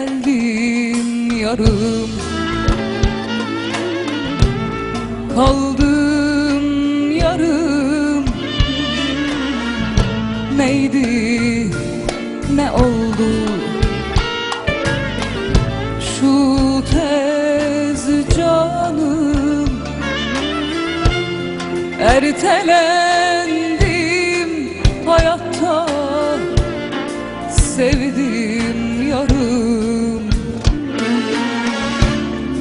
geldim yarım. Kaldım yarım. Neydi ne oldu? Şu tez canım Ertelen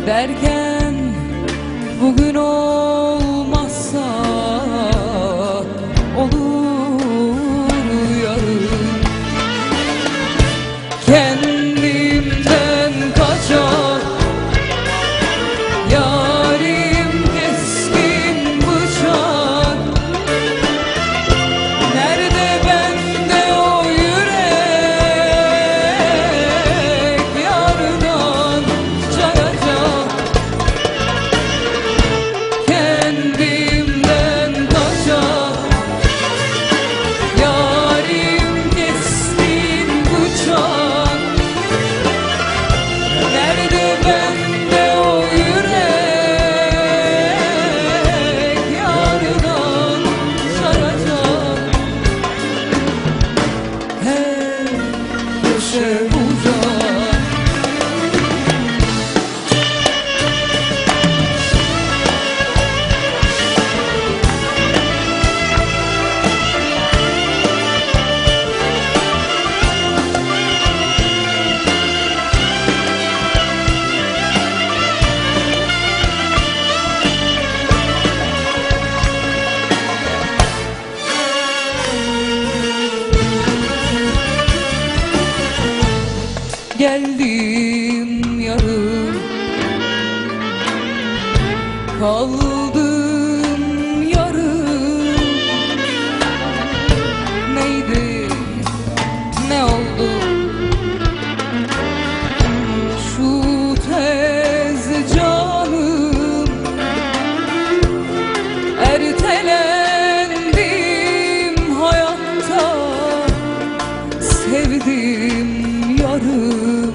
Derken bugün olmazsa Geldim yarım Kaldım yarım Neydi? Ne oldu? Şu tez canım Ertelendim hayatta. Sevdim yarım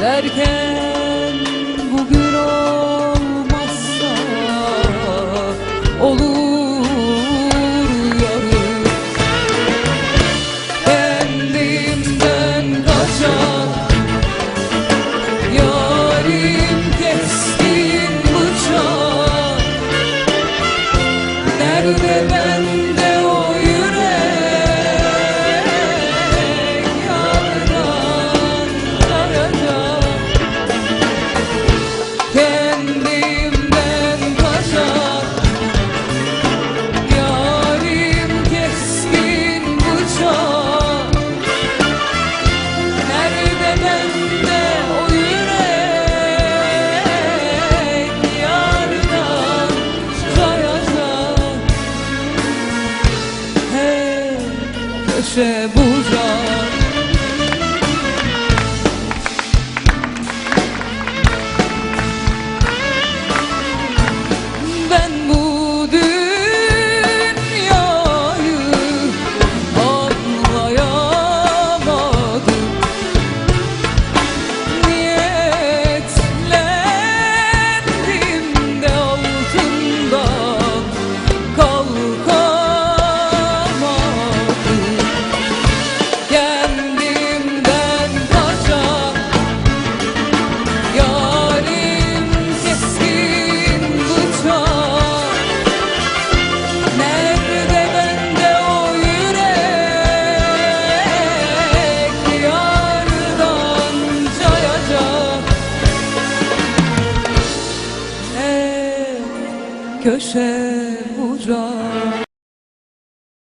Derken bugün olmazsa Olur köşe bucak köşe bucak